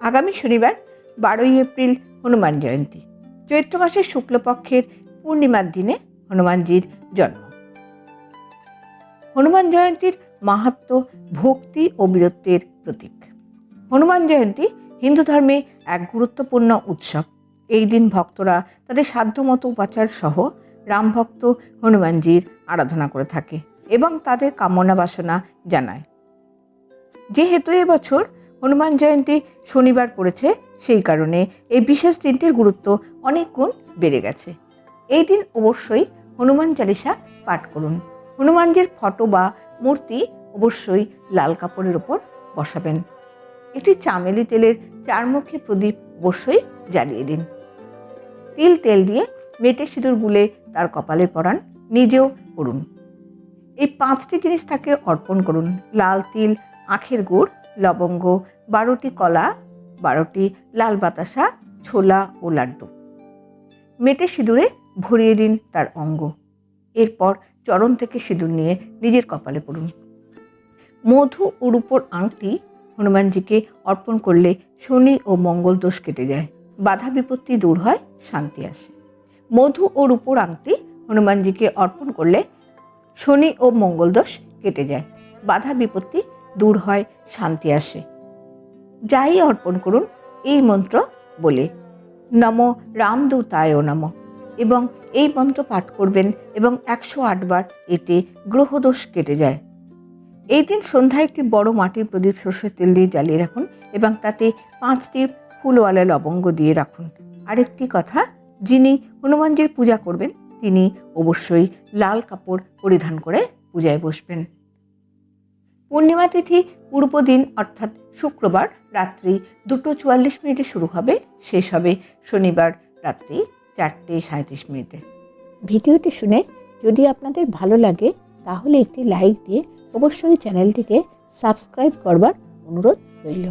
আগামী শনিবার, বারোই এপ্রিল, হনুমান জয়ন্তী। চৈত্র মাসের শুক্লপক্ষের পূর্ণিমার দিনে হনুমানজির জন্ম। হনুমান জয়ন্তীর মাহাত্ম্য ভক্তি ও বীরত্বের প্রতীক। হনুমান জয়ন্তী হিন্দু ধর্মে এক গুরুত্বপূর্ণ উৎসব। এই দিন ভক্তরা তাদের সাধ্যমতো উপাচার সহ রামভক্ত হনুমানজির আরাধনা করে থাকে এবং তাদের কামনা বাসনা জানায়। যেহেতু এবছর হনুমান জয়ন্তী শনিবার পড়েছে সেই কারণে। এই বিশেষ দিনটির গুরুত্ব অনেক গুণ বেড়ে গেছে। এই দিন অবশ্যই হনুমান চালিসা পাঠ করুন। হনুমানজির ফটো বা মূর্তি অবশ্যই লাল কাপড়ের ওপর বসাবেন। একটি চামেলি তেলের চারমুখী প্রদীপ অবশ্যই জ্বালিয়ে দিন। তিল তেল দিয়ে মেটে সিঁদুর গুলে তার কপালে পরান, নিজেও পড়ুন। এই পাঁচটি জিনিস তাকে অর্পণ করুন। লাল তিল, আখের গুড় লবঙ্গ, বারোটি কলা, বারোটি লাল বাতাসা, ছোলা ও লাড্ডু। মেটে সিঁদুরে ভরিয়ে দিন তার অঙ্গ। এরপর চরণ থেকে সিঁদুর নিয়ে নিজের কপালে পড়ুন। মধু ও আংটি হনুমানজিকে অর্পণ করলে শনি ও মঙ্গল দোষ কেটে যায়। বাধা বিপত্তি দূর হয়, শান্তি আসে। মধু ও রূপোর আংটি হনুমানজিকে অর্পণ করলে শনি ও মঙ্গল দোষ কেটে যায়। বাধা বিপত্তি দূর হয়, শান্তি আসে। যাই অর্পণ করুন, এই মন্ত্র বলে। নম রামদূতায় নম। এবং এই মন্ত্র পাঠ করবেন এবং একশো আটবার এতে গ্রহদোষ কেটে যায়। এই দিন সন্ধ্যায় একটি বড় মাটির প্রদীপ সর্ষের তেল দিয়ে জ্বালিয়ে রাখুন এবং তাতে পাঁচটি ফুলওয়ালা লবঙ্গ দিয়ে রাখুন। আরেকটি কথা, যিনি হনুমানজির পূজা করবেন, তিনি অবশ্যই লাল কাপড় পরিধান করে পূজায় বসবেন। পূর্ণিমা তিথি পূর্ব দিন, অর্থাৎ শুক্রবার রাত্রি দুটো চুয়াল্লিশ মিনিটে শুরু হবে, শেষ হবে শনিবার রাত্রি চারটে সাঁত্রিশ মিনিটে। ভিডিওটি শুনে যদি আপনাদের ভালো লাগে, তাহলে একটি লাইক দিয়ে অবশ্যই চ্যানেলটিকে সাবস্ক্রাইব করবার অনুরোধ রইল।